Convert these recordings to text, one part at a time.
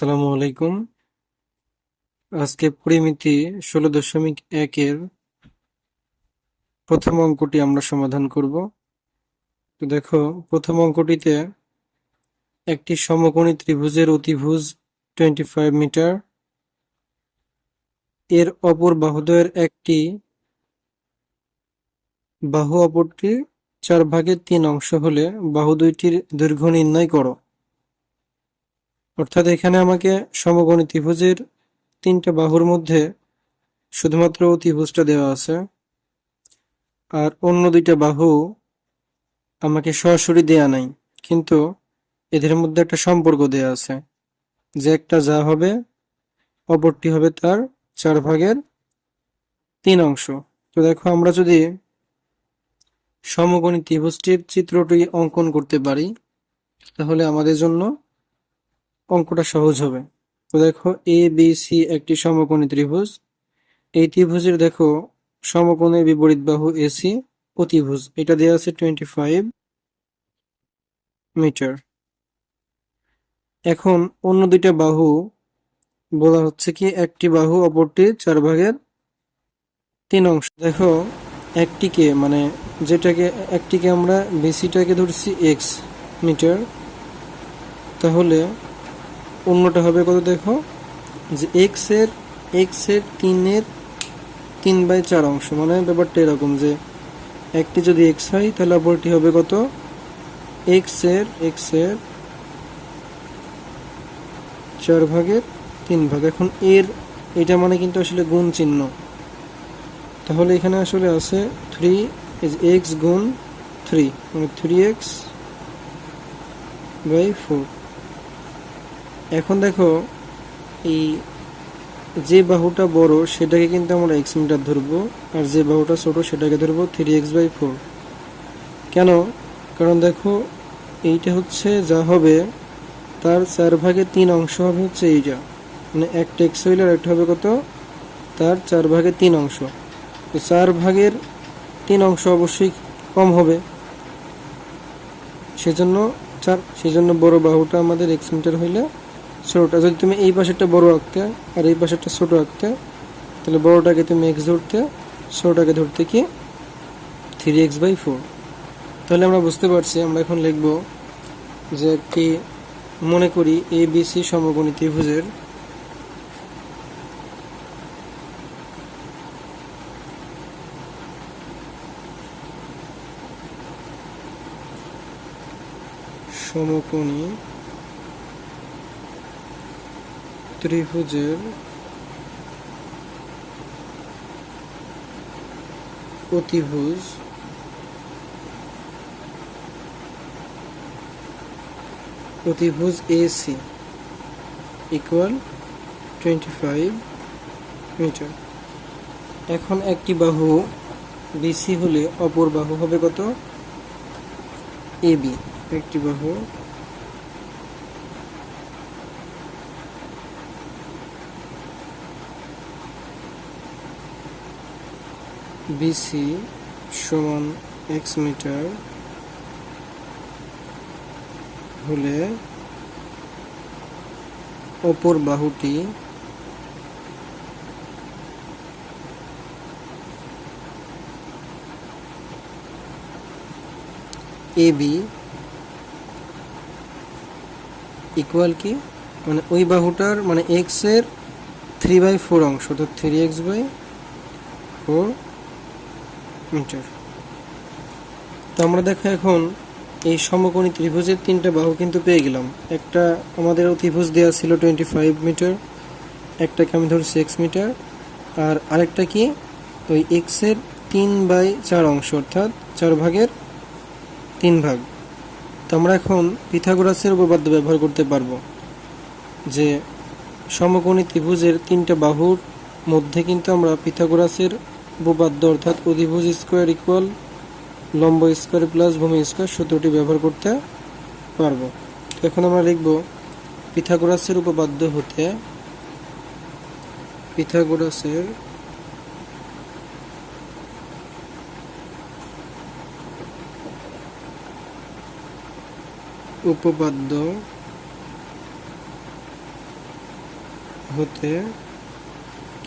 আসসালামু আলাইকুম। আজকে পরিমিতি ষোলো দশমিক একের প্রথম অঙ্কটি আমরা সমাধান করব। তো দেখো, প্রথম অঙ্কটিতে একটি সমকোণী ত্রিভুজের অতিভুজ টোয়েন্টি ফাইভ মিটার। এর অপর বাহুদ্বয়ের একটি বাহু অপরটি চার ভাগের তিন অংশ হলে বাহু দুইটির দৈর্ঘ্য নির্ণয় করো। অর্থাৎ এখানে আমাকে সমকোণী ত্রিভুজের তিনটা বাহুর মধ্যে শুধুমাত্র অতিভুজটা দেওয়া আছে, আর অন্য দুইটা বাহু আমাকে সরাসরি দেয়া নাই, কিন্তু এদের মধ্যে একটা সম্পর্ক দেয়া আছে, যে একটা যা হবে, অপরটি হবে তার চার ভাগের তিন অংশ। তো দেখো, আমরা যদি সমকোণী ত্রিভুজটির চিত্রটি অঙ্কন করতে পারি, তাহলে আমাদের জন্য অঙ্কটা সহজ হবে। তো দেখো এ বি সি একটি সমকোণী ত্রিভুজ। এই ত্রিভুজের দেখো, সমকোণের বিপরীত বাহু এসি অতিভুজ এটা দেওয়া আছে টোয়েন্টি ফাইভ মিটার এখন অন্য দুইটা বাহু বলা হচ্ছে কি, একটি বাহু অপরটি চার ভাগের তিন অংশ। দেখো, একটিকে মানে যেটাকে, একটিকে আমরা বেসিটাকে ধরছি এক্স মিটার তাহলে অন্যটা হবে কত দেখো? যে এক্সের এক্সের তিনের তিন বাই চার অংশ। মানে ব্যাপারটা এরকম যে একটি যদি এক্স হয়, তাহলে অপরটি হবে কত? এক্সের এক্সের চার ভাগের তিন ভাগ। এখন এর, এটা মানে কিন্তু আসলে গুণ চিহ্ন। তাহলে এখানে আসলে আছে থ্রি ইজ এক্স গুণ থ্রি মানে থ্রি এক্স বাই ফোর এখন দেখো, এই যে বাহুটা বড়, সেটাকে কিন্তু আমরা এক্স মিটার ধরবো, আর যে বাহুটা ছোট, সেটাকে ধরবো থ্রি এক্স বাই ফোর কেন? কারণ দেখো, এইটা হচ্ছে যা হবে, তার চার ভাগে তিন অংশ হবে হচ্ছে এইটা। মানে একটা এক্স হইলে আর একটা হবে কত? তার চার ভাগে তিন অংশ। তো চার ভাগের তিন অংশ অবশ্যই কম হবে। সেজন্য, চার, সেজন্য বড় বাহুটা আমাদের এক্স মিটার হইলে ছোটটা, যদি তুমি এই পাশেরটা বড় আঁকতে আর এই পাশেরটা ছোট আঁকতে, তাহলে বড়টাকে তুমি এক্স ধরতে, ছোটটাকে ধরতে কি থ্রি এক্স বাই ফোর তাহলে আমরা বুঝতে পারছি, আমরা এখন লিখব যে একটি, মনে করি এ বি সি সমকোণী ত্রিভুজের সমকোণী ত্রিভুজের অতিভুজ অতিভুজ AC equal twenty five metre এখন একটি বাহু বিসি হলে অপর বাহু হবে কত? এবি একটি বাহু বিসি সমান এক্স মিটার হলে অপর বাহুটি এবি ইকুয়াল কি? মানে ওই বাহুটার মানে এক্সের থ্রি বাই ফোর অংশ, অর্থাৎ three x by four metre. তো আমরা দেখো এখন এই সমকোণী ত্রিভুজের তিনটা বাহু কিন্তু পেয়ে গেলাম। একটা আমাদের ত্রিভুজ দেওয়া ছিল টোয়েন্টি ফাইভ মিটার, একটাকে আমি ধরছি এক্স মিটার, আর আরেকটা কি? ওই এক্সের তিন বাই চার অংশ, অর্থাৎ চার ভাগের তিন ভাগ। তো আমরা এখন পিথাগোরাসের উপপাদ্য ব্যবহার করতে পারব যে সমকোণী ত্রিভুজের তিনটা বাহুর মধ্যে কিন্তু আমরা পিথাগোরাসের উপপাদ্য অর্থাৎ অধিভুজ স্কোয়ার ইকুয়াল লম্ব স্কোয়ার প্লাস ভূমি স্কোয়ার সূত্রটি ব্যবহার করতে পারব। এখন আমরা লিখব পিথাগোরাসের উপপাদ্য হতে পিথাগোরাসের উপপাদ্য হতে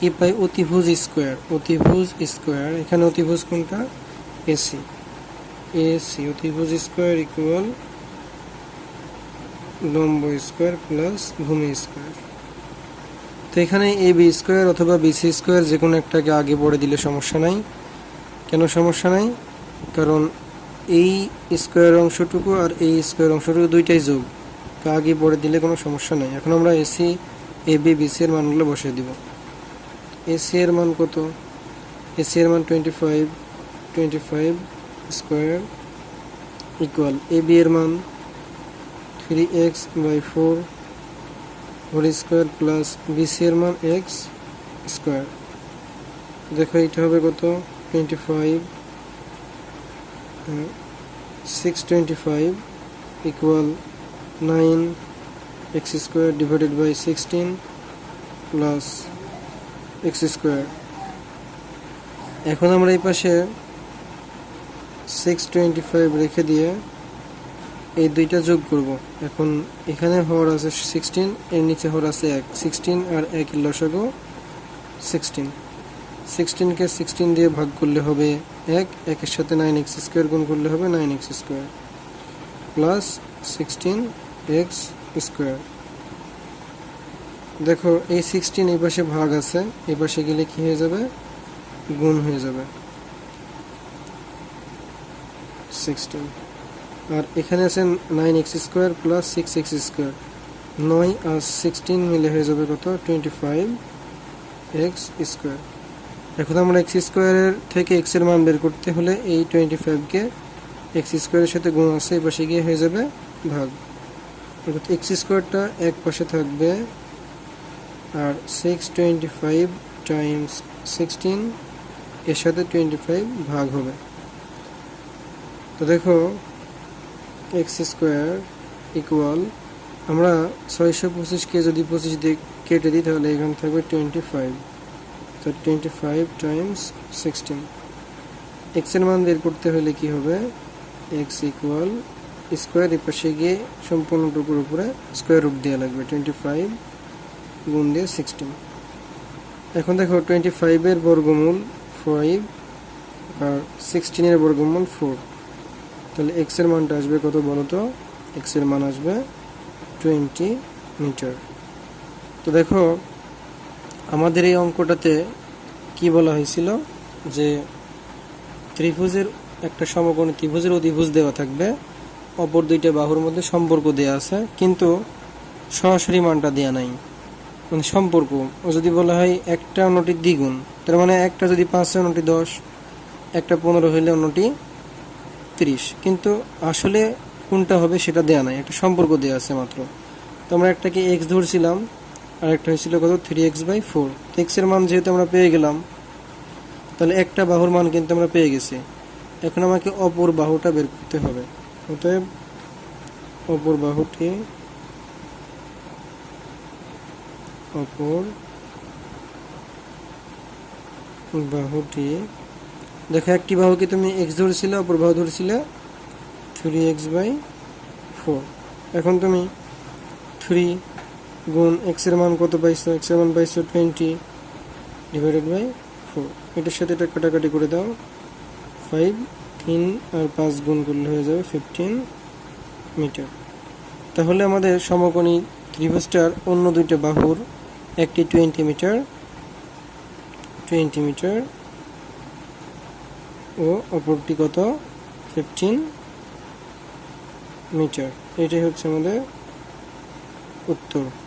কি পাই অতিভুজ স্কোয়ার অতিভুজ স্কোয়ার, এখানে অতিভুজ কোনটা? এসি এসি অতিভুজ স্কোয়ার ইকুয়াল লম্ব স্কোয়ার প্লাস ভূমি স্কোয়ার। তো এখানে এ বি স্কোয়ার অথবা বিসি স্কোয়ার যে কোনো একটাকে আগে পড়ে দিলে সমস্যা নাই। কেন সমস্যা নাই? কারণ এই স্কোয়ার অংশটুকু আর এই স্কোয়ার অংশটুকু দুইটাই যোগ। তো আগে পড়ে দিলে কোনো সমস্যা নাই। এখন আমরা এসি এ বি বিসি এর মানগুলো বসিয়ে দিব। এসি এর মান কত? এসি এর মান twenty five twenty five square equal A B এর মান three x by four whole square plus BC এর মান এক্স স্কোয়ার দেখো, এটা হবে কত? Twenty five six twenty five equal nine x square divided by sixteen plus x square এখন আমরা এই পাশে সিক্স টোয়েন্টি ফাইভ রেখে দিয়ে এই দুইটা যোগ করব। এখন এখানে হর আছে সিক্সটিন এর নিচে হর আছে এক। সিক্সটিন আর এক লসাগো সিক্সটিন সিক্সটিনকে সিক্সটিন দিয়ে ভাগ করলে হবে এক। একের সাথে নাইন এক্স স্কোয়ার গুণ করলে হবে nine x square plus sixteen x square দেখো, এই সিক্সটিন এই পাশে ভাগ আছে, এই পাশে গেলে কি হয়ে যাবে? গুণ হয়ে যাবে। সিক্সটিন আর এখানে আছে nine x square plus six x square নয় আর সিক্সটিন মিলে হয়ে যাবে কত? টোয়েন্টি ফাইভ এক্স স্কোয়ার এখন আমরা এক্স স্কোয়ারের থেকে এক্সের মান বের করতে হলে এই টোয়েন্টি ফাইভকে এক্স স্কোয়ারের সাথে গুণ আছে, এই পাশে গিয়ে হয়ে যাবে ভাগ। অর্থাৎ এক্স স্কোয়ারটা এক পাশে থাকবে আর six twenty five times sixteen এর সাথে টোয়েন্টি ফাইভ ভাগ হবে। তো দেখো এক্স স্কোয়ার ইকুয়াল আমরা ছয়শো পঁচিশকে যদি পঁচিশ দিয়ে কেটে দিই, তাহলে এখানে থাকবে টোয়েন্টি ফাইভ তো টোয়েন্টি ফাইভ টাইমস সিক্সটিন এক্সের মান বের করতে হলে কি হবে? এক্স ইকুয়াল স্কোয়ার এর পাশে গিয়ে সম্পূর্ণটুকুর উপরে স্কোয়ার রুট দেওয়া লাগবে। টোয়েন্টি ফাইভ গুণ দিয়ে সিক্সটিন এখন দেখো টোয়েন্টি ফাইভের বর্গমূল ফাইভ আর সিক্সটিনের বর্গমূল ফোর তাহলে এক্সের মানটা আসবে কত বলো তো? এক্সের মান আসবে টোয়েন্টি মিটার। তো দেখো, আমাদের এই অঙ্কটাতে কি বলা হয়েছিল? যে ত্রিভুজের একটা সমকোণী ত্রিভুজের অধিভুজ দেওয়া থাকবে, অপর দুইটা বাহুর মধ্যে সম্পর্ক দেওয়া আছে, কিন্তু সরাসরি মানটা দেওয়া নাই। মানে সম্পর্ক, ও যদি বলা হয় একটা অন্যটি দ্বিগুণ, তার মানে একটা যদি পাঁচ হয় অন্যটি দশ, একটা পনেরো হইলে অন্যটি তিরিশ। কিন্তু আসলে কোনটা হবে সেটা দেয়া নাই, একটা সম্পর্ক দেওয়া আছে মাত্র। তো আমরা একটাকে এক্স ধরছিলাম, আর একটা হয়েছিল কত? থ্রি এক্স বাই ফোর এক্সের মান যেহেতু আমরা পেয়ে গেলাম, তাহলে একটা বাহুর মান কিন্তু আমরা পেয়ে গেছি। এখন আমাকে অপর বাহুটা বের করতে হবে। অতএব অপর বাহুটি অপর বাহুটি দেখো, একটি বাহুকে তুমি এক্স ধরেছিলে, অপর বাহু ধরেছিলে? থ্রি এক্স বাই ফোর এখন তুমি থ্রি গুণ এক্সের মান কত পাইছো? এক্সের মান পাইছো টোয়েন্টি ডিভাইডেড বাই ফোর এটার সাথে এটা কাটাকাটি করে দাও। ফাইভ তিন আর পাঁচ গুণ করলে হয়ে যাবে ফিফটিন মিটার। তাহলে আমাদের সমকোণী ত্রিভুজটার অন্য দুইটা বাহুর একটি টোয়েন্টি মিটার টোয়েন্টি মিটার ও অপরটি কত? ফিফটিন মিটার এটাই হচ্ছে আমাদের উত্তর।